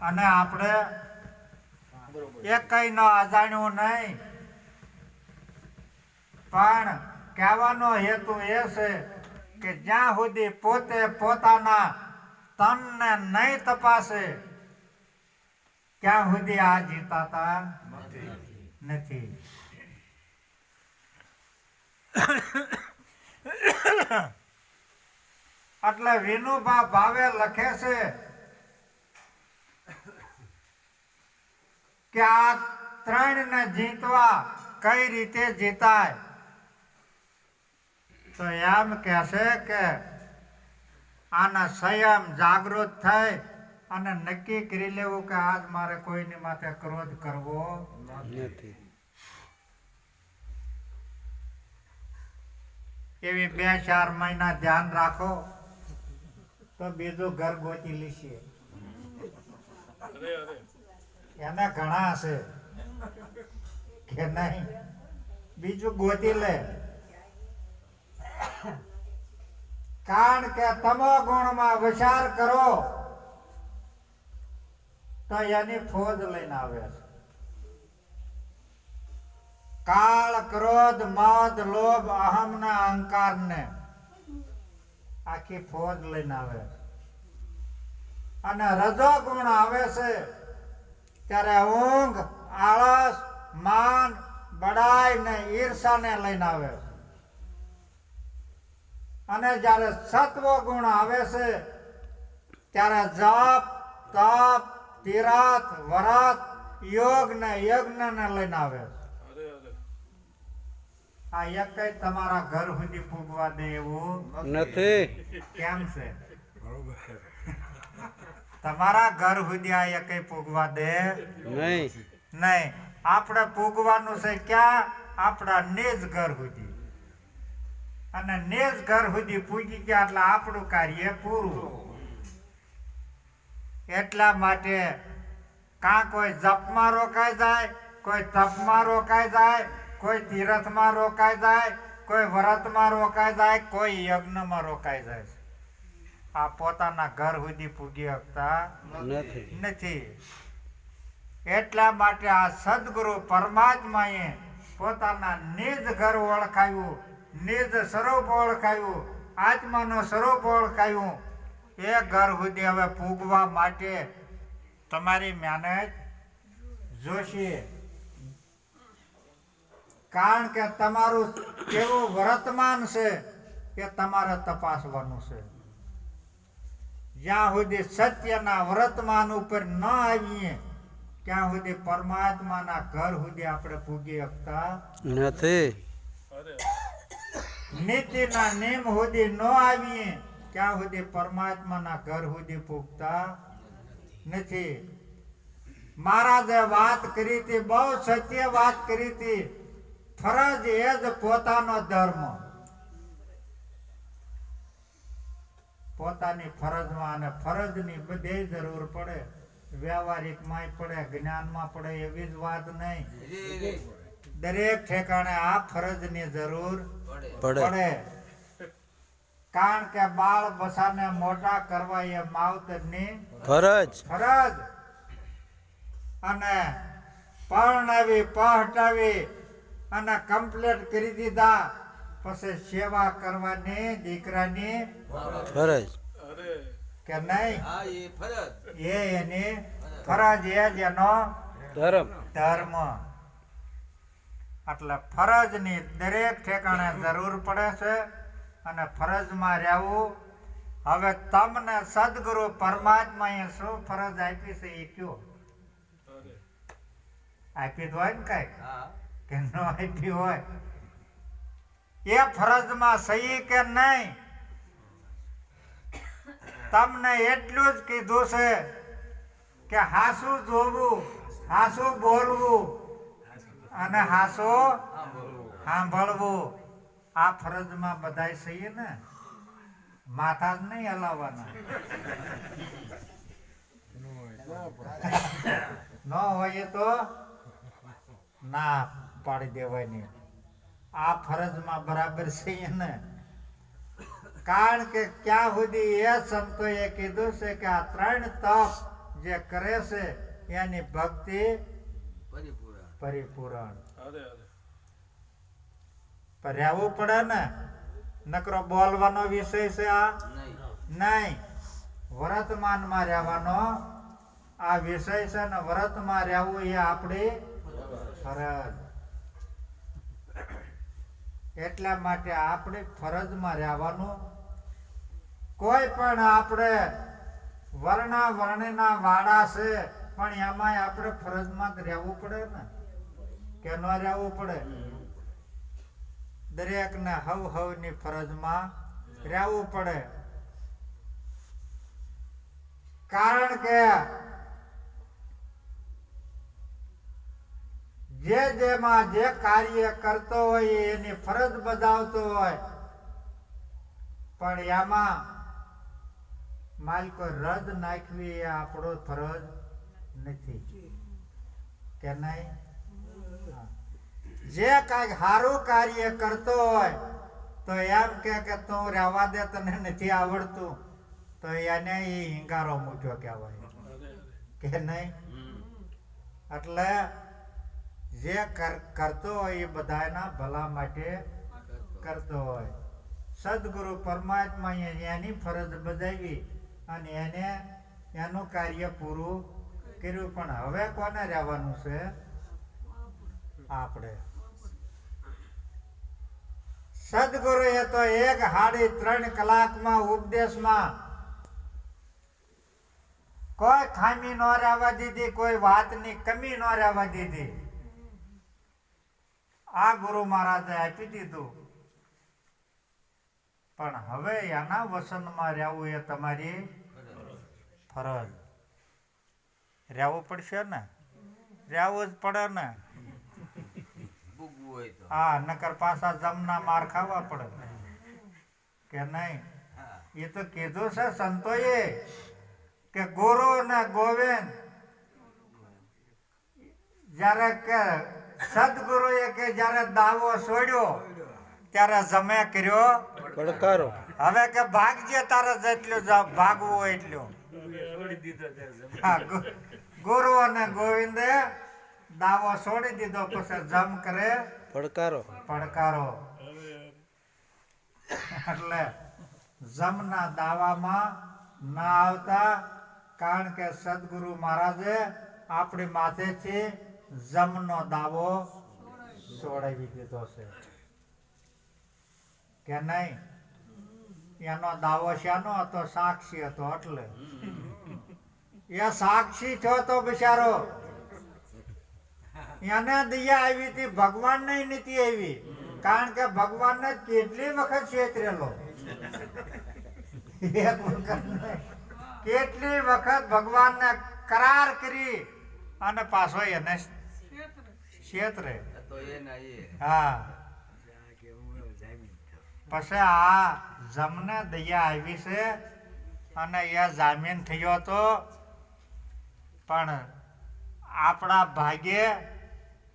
અને આપણે એક કઈ ન અજાણ્યું નહીં. પણ કહેવાનો હેતુ એ છે કે જ્યાં સુધી પોતે પોતાના તનને નહીં તપાસે, ત્યાં સુધી આ જીતાતા નથી. એટલે વિનુભા ભાવે લખે છે કે આ ત્રણ ને જીતવા કઈ રીતે જીતાય? તો એમ કહેશે કે આના સંયમ જાગૃત થઈ અને નક્કી કરી લેવું કે આજ મારે કોઈની માથે ક્રોધ કરવો નથી. એવી બે ચાર મહિના ધ્યાન રાખો તો બીજું ઘર ગોતી લેશે. એને ઘણા હશે. કે નહીં? બીજું ગોતી લે. કારણ કે તમો ગુણમાં વિચાર કરો, તો એની ફોજ લઈને આવે છે. કાળ, ક્રોધ, મદ, લોભ અહમ ને અહંકાર ને આખી ફોજ લઈને આવે. અને રજો ગુણ આવે છે. ત્યારે ઊંઘ આળસ માન બડાઈ ને ઈર્ષાને લઈને આવે છે. અને જ્યારે સત્વ ગુણ આવે છે ત્યારે જપ તપ તિરાત વરત યોગ ને યજ્ઞ ને લઈને આવે છે. આ એક તમારા ઘર સુધી પૂગવા દે એવું નથી. કેમ છે? તમારા ઘર સુધી આ એક પૂગવા દે નહીં. નહીં. આપણે પૂગવાનું છે ક્યાં? આપણા નેજ ઘર સુધી. અને નેજ ઘર સુધી પૂગી ગયા એટલે આપણું કાર્ય પૂરું. એટલા માટે કાં કોઈ જપમાં રોકાઈ જાય કોઈ તપમાં રોકાઈ જાય કોઈ તીરથમાં રોકાઈ જાય કોઈ વ્રતમાં રોકાઈ જાય કોઈ યજ્ઞમાં રોકાઈ જાય છે. આ પોતાના ઘર સુધી પૂગી શકતા નથી. નથી. એટલા માટે આ સદગુરુ પરમાત્માએ પોતાના નિજ ઘર ઓળખાયું નિજ સ્વરૂપ ઓળખાયું આત્માનું સ્વરૂપ ઓળખાયું. એ ઘર સુધી હવે પૂગવા માટે તમારી મહેનત જોશે. કારણ કે તમારું કેવું વર્તમાન છે એ તમારે તપાસવાનું છે. જ્યાં સુધી સત્યના વ્રતમાન ઉપર ન આવીએ ત્યાં સુધી પરમાત્માના ઘર સુધી આપણે પૂગી શકતા નથી. નીતિના નિયમ સુધી ન આવીએ ત્યાં સુધી પરમાત્માના ઘર સુધી પૂગતા નથી. મહારાજે વાત કરી હતી બહુ સત્ય વાત કરી હતી. ફરજ એ જ પોતાનો ધર્મ. પોતાની ફરજમાં અને ફરજની બધે જરૂર પડે. વ્યવહારિકમાં પડે જ્ઞાનમાં પડે એવી જ વાત નહીં. દરેક ઠેકાણે આ ફરજની જરૂર પડે. પડે. કારણ કે બાળ બસાને મોટા કરવા એ માવતરની ફરજ. ફરજ. અને પરણાવી પહટાવી અને કમ્પ્લીટ કરી દીધા. પછી સેવા કરવાની દીકરાની ફરજ. કે નહીં? એ એની ફરજ એ જ એનો ધર્મ. ધર્મ. એટલે ફરજની દરેક ઠેકાણે જરૂર પડે છે અને ફરજમાં રહેવું. હવે તમને સદગુરુ પરમાત્માએ શું ફરજ આપી છે એ કયો? આપી તો હોય ને કઈ? કે ન આપી હોય? એ ફરજમાં સહી કે નહીં? તમને એટલું જ કીધું છે કે હાસું જોવું, હાસું બોલવું અને હાસો સાંભળવું. આ ફરજમાં બધાય સહી ને? માથા જ નહીં હલાવવાના. ન હોય તો ના પાડી દેવાની. આ ફરજમાં બરાબર છે ને કારણ કે ક્યાં સુધી એ સંતોએ કીધું છે કે આ ત્રણ તપ જે કરે છે એની ભક્તિ પરિપૂરણ. રહેવું પડે ને. નકરો બોલવાનો વિષય છે આ? નહીં. નહીં. વર્તમાનમાં રહેવાનો આ વિષય છે ને વર્તમાં રહેવું એ આપણી ફરજ. એટલા માટે આપણે ફરજમાં રહેવાનું. કોઈ પણ આપણે વર્ણા વર્ણના વાળા છે, પણ એમાંય આપણે ફરજમાં જ રહેવું પડે ને. કે ન રહેવું પડે. દરેકને હવ હવની ફરજમાં રહેવું પડે. કારણ કે જે જેમાં જે કાર્ય કરતો હોય એની ફરજ બજાવતો હોય. પણ એમાં માલિકો રદ નાખવી એ આપણો ફરજ નથી. કે નહીં? જે કાંઈક સારું કાર્ય કરતો હોય તો એમ કે તું રહેવા દે તને નથી આવડતું તો એને એ હિંગારો મૂક્યો કહેવાય. કે નહીં? એટલે જે કરતો હોય એ બધાના ભલા માટે કરતો હોય. સદગુરુ પરમાત્મા એની ફરજ બજાવી અને એને એનું કાર્ય પૂરું કર્યું. પણ હવે કોને રહેવાનું છે? આપણે. સદગુરુ એ તો એક હાડી ત્રણ કલાકમાં ઉપદેશમાં કોઈ ખામી ન રહેવા દીધી, કોઈ વાતની કમી ન રહેવા દીધી. આ ગુરુ મહારાજે આપી દીધું. પણ હવે એના વસનમાં રહેવું એ તમારી ફરજ. રહેવું પડશે ને? રહેવું જ પડે ને? હા નકર પાછા જમના માર ખાવા પડે. કે નહીં? એ તો કીધું છે સંતોએ કે ગુરુ ને ગોવિંદ. જ્યારે કે સદગુરુએ કે જ્યારે દાવો છોડ્યો ત્યારે જમે કર્યો. પડકારો. હવે કે ભાગજે તારે જેટલું ભાગવું હોય એટલું ગુરુ અને ગોવિંદે દાવો છોડી દીધો પછી જમ કરે. પડકારો. પડકારો. એટલે જમના દાવામાં ના આવતા કારણ કે સદગુરુ મહારાજે આપણી માથેથી જમનો દાવો છોડાવી દીધો છે. કે નહીં? એનો દાવો શાનો હતો, સાક્ષી હતો એટલે. એ સાક્ષી છો તો બિચારો. એને દયા આવી હતી ભગવાન ને નીતિ આવી. કારણ કે ભગવાન ને કેટલી વખત છેતરેલો? એક વખત કેટલી વખત ભગવાન ને કરાર કરી અને પાછો એને છેતરે તો એ ના હા. પછી આ જમને દયા આવી છે અને એ જામીન થયો હતો પણ આપણા ભાગ્યે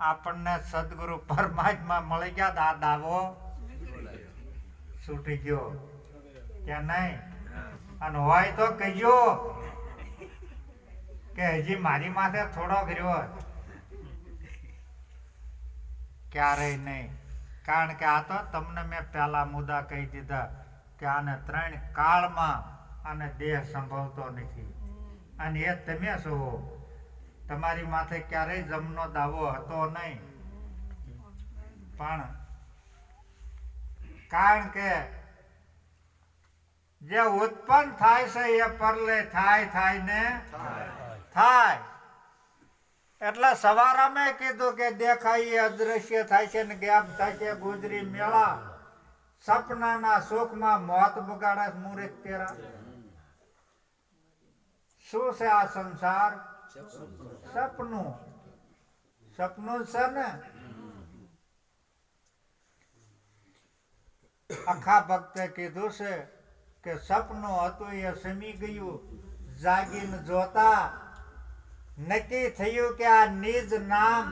આપણને સદગુરુ પરમાત્મા મળી ગયા તો આ દાવો છૂટી ગયો. કે નહીં? અને હોય તો કહેજો કે હજી મારી માથે થોડો કર્યો ક્યારેય નહીં. કારણ કે આ તો તમને મેં પહેલા મુદ્દા કહી દીધા કે આને ત્રણ કાળમાં આને દેહ સંભવતો નથી. અને એ તમે છો. તમારી માથે ક્યારેય જમનો દાવો હતો નહીં. પણ કારણ કે જે ઉત્પન્ન થાય છે એ પરલે થાય થાય ને થાય. એટલે સવારામે કીધું કે દેખાય અદ્રશ્ય થાય છે ને ગેપ થાય છે ગુજરી મેળા. સપનાના સુખમાં મોત બગાડે મુરત તેરા. શું છે આ સંસાર? સપનું. સપનું છે ને? આખા ભક્તે કીધું છે કે સપનું હતું એ સમી ગયું. જાગીને જોતા નક્કી થયું કે આ નિજ નામ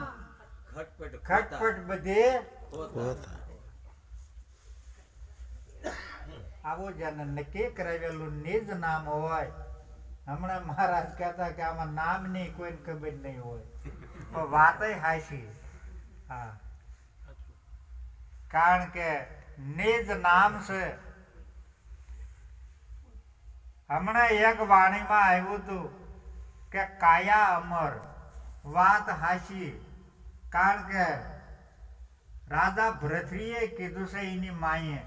ખટપટ બધે આવું જેને નક્કી કરાવેલું નિજ નામ હોય. હમણાં મહારાજ કહેતા કે આમાં નામની કોઈને ખબર નહીં હોય. પણ વાત હાશી હા. કારણ કે નિજ નામ છે. હમણાં એક વાણીમાં આવ્યું હતું કે કાયા અમર વાત હાશી કારણ કે રાધા ભરથરીએ કીધું છે એની માએ